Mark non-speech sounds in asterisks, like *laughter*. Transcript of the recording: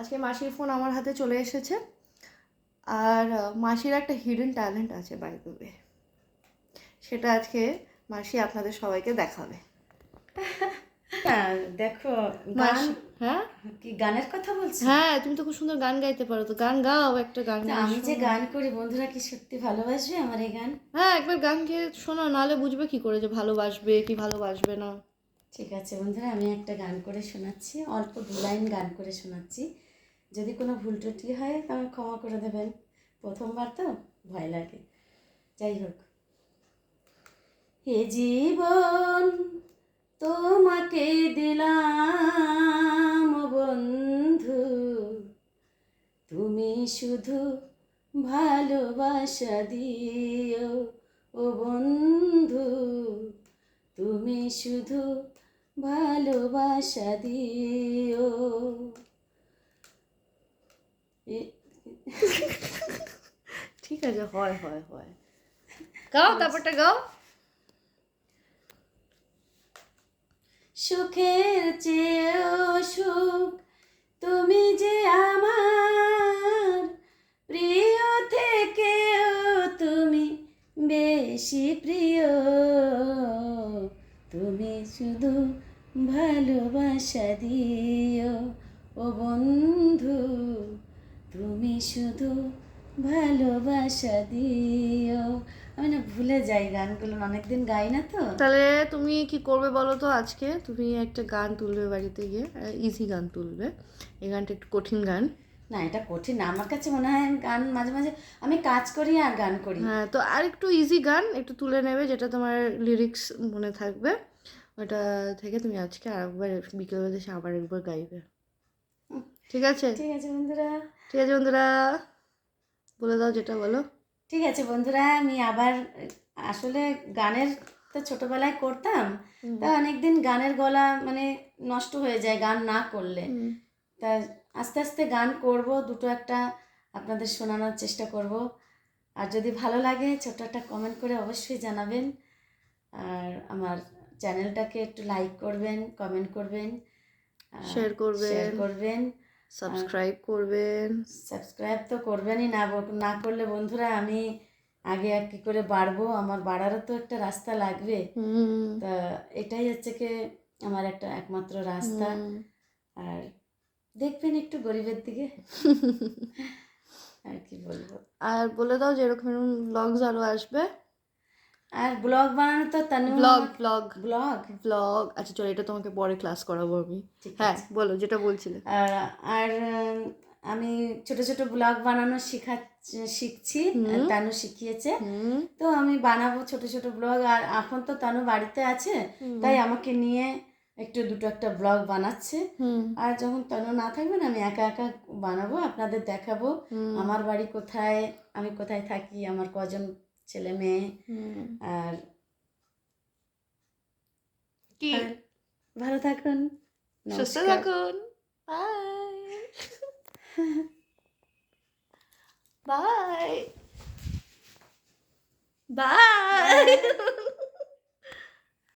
আজকে মাসির ফোন আমার হাতে চলে এসেছে। আর মাসির একটা হিডেন ট্যালেন্ট আছে বাই দ্য সেটা আজকে মাসি আপনাদের সবাইকে দেখাবে। হ্যাঁ দেখো গান হ্যাঁ? কি গানের কথা বলছো? হ্যাঁ তুমি তো খুব সুন্দর গান গাইতে পারো তো গান গাও একটা গান আমি যে গান করি বন্ধুরা কি সত্যি ভালোবাসবে আমার এই গান? হ্যাঁ একবার গান গেয়ে শোনো নাহলে বুঝবে কি করে যে ভালোবাসবে কি ভালোবাসবে না। ঠিক আছে বন্ধুরা আমি একটা গান করে শোনাচ্ছি অল্প দু লাইন গান করে শোনাচ্ছি। যদি কোনো ভুল ত্রুটি হয় আমাকে ক্ষমা করে দেবেন। প্রথমবার তো, ভয় লাগে। যাই হোক। হে জীবন, তোমাকে দিলাম বন্ধু। তুমি শুধু ভালোবাসা দিও, ও বন্ধু। তুমি শুধু ভালোবাসা দিও। *laughs* ঠিক আছে হয় হয় হয়। গাও তারপরটা গাও। সুখের চেয়েও সুখ তুমি যে আমার। প্রিয় থেকেও তুমি বেশি প্রিয়। তুমি শুধু ভালোবাসা দিও। ও বন্ধু তুমি শুধু ভালোবাসা দিও। আমি না ভুলে যাই গানগুলো অনেকদিন গাই না তো। তাহলে তুমি কি করবে বলো তো আজকে? তুমি একটা গান তুলবে বাড়িতে গিয়ে ইজি গান তুলবে। এই গানটা একটু কঠিন গান। না এটা কঠিন আমার কাছে মনে হয় গান মাঝে মাঝে আমি কাজ করি আর গান করি। হ্যাঁ তো আর একটু ইজি গান একটু তুলে নেবে যেটা তোমার লিরিক্স মনে থাকবে। ওটা থেকে তুমি আজকে আরেকবার বিকেলবেলা এসে আবার একবার গাইবে। ঠিক আছে? ঠিক আছে বন্ধুরা। ঠিক আছে বন্ধুরা বলে দাও যেটা বলো। ঠিক আছে বন্ধুরা আমি আবার আসলে গানের তো ছোটবেলায় করতাম তা অনেকদিন গানের গলা মানে নষ্ট হয়ে যায় গান না করলে। তা আস্তে আস্তে গান করব দুটো একটা আপনাদের শোনানোর চেষ্টা করব। আর যদি ভালো লাগে ছোট একটা কমেন্ট করে অবশ্যই জানাবেন। আর আমার চ্যানেলটাকে একটু লাইক করবেন কমেন্ট করবেন Share করবেন। শেয়ার করবেন। সাবস্ক্রাইব করবেন। সাবস্ক্রাইব তো করবেনই না না করলে বন্ধুরা আমি আগে আর কি করে বাড়বো? আমার বাড়ারও তো একটা রাস্তা লাগবে। তা এটাই হচ্ছে কি আমার একটা একমাত্র রাস্তা। আর দেখবেন একটু গরিবের দিকে। *laughs* আর কি বলব? আর বলে দাও যে এরকম ব্লগস আরও আসবে। আর ব্লগ বানানো তো Tanu blog blog. Blog? Blog. আচ্ছা চলো এটা তোমাকে পরে ক্লাস করাবো আমি। হ্যাঁ বলো যেটা বলছিলে। আর আমি ছোট ছোট ব্লগ বানানো শিখা শিখছি। তানু শিখিয়েছে। তো আমি বানাবো ছোট ছোট ব্লগ। আর এখন তো তানু বাড়িতে আছে তাই আমাকে নিয়ে একটু দুটো একটা ব্লগ বানাচ্ছে। আর যখন তনু না থাকবে না আমি একা একা বানাবো আপনাদের দেখাবো। আমার বাড়ি কোথায় আমি কোথায় থাকি আমার কজন ছেলে মেয়ে আর কি? ভালো থাকুন। সুস্থ থাকুন। Bye bye bye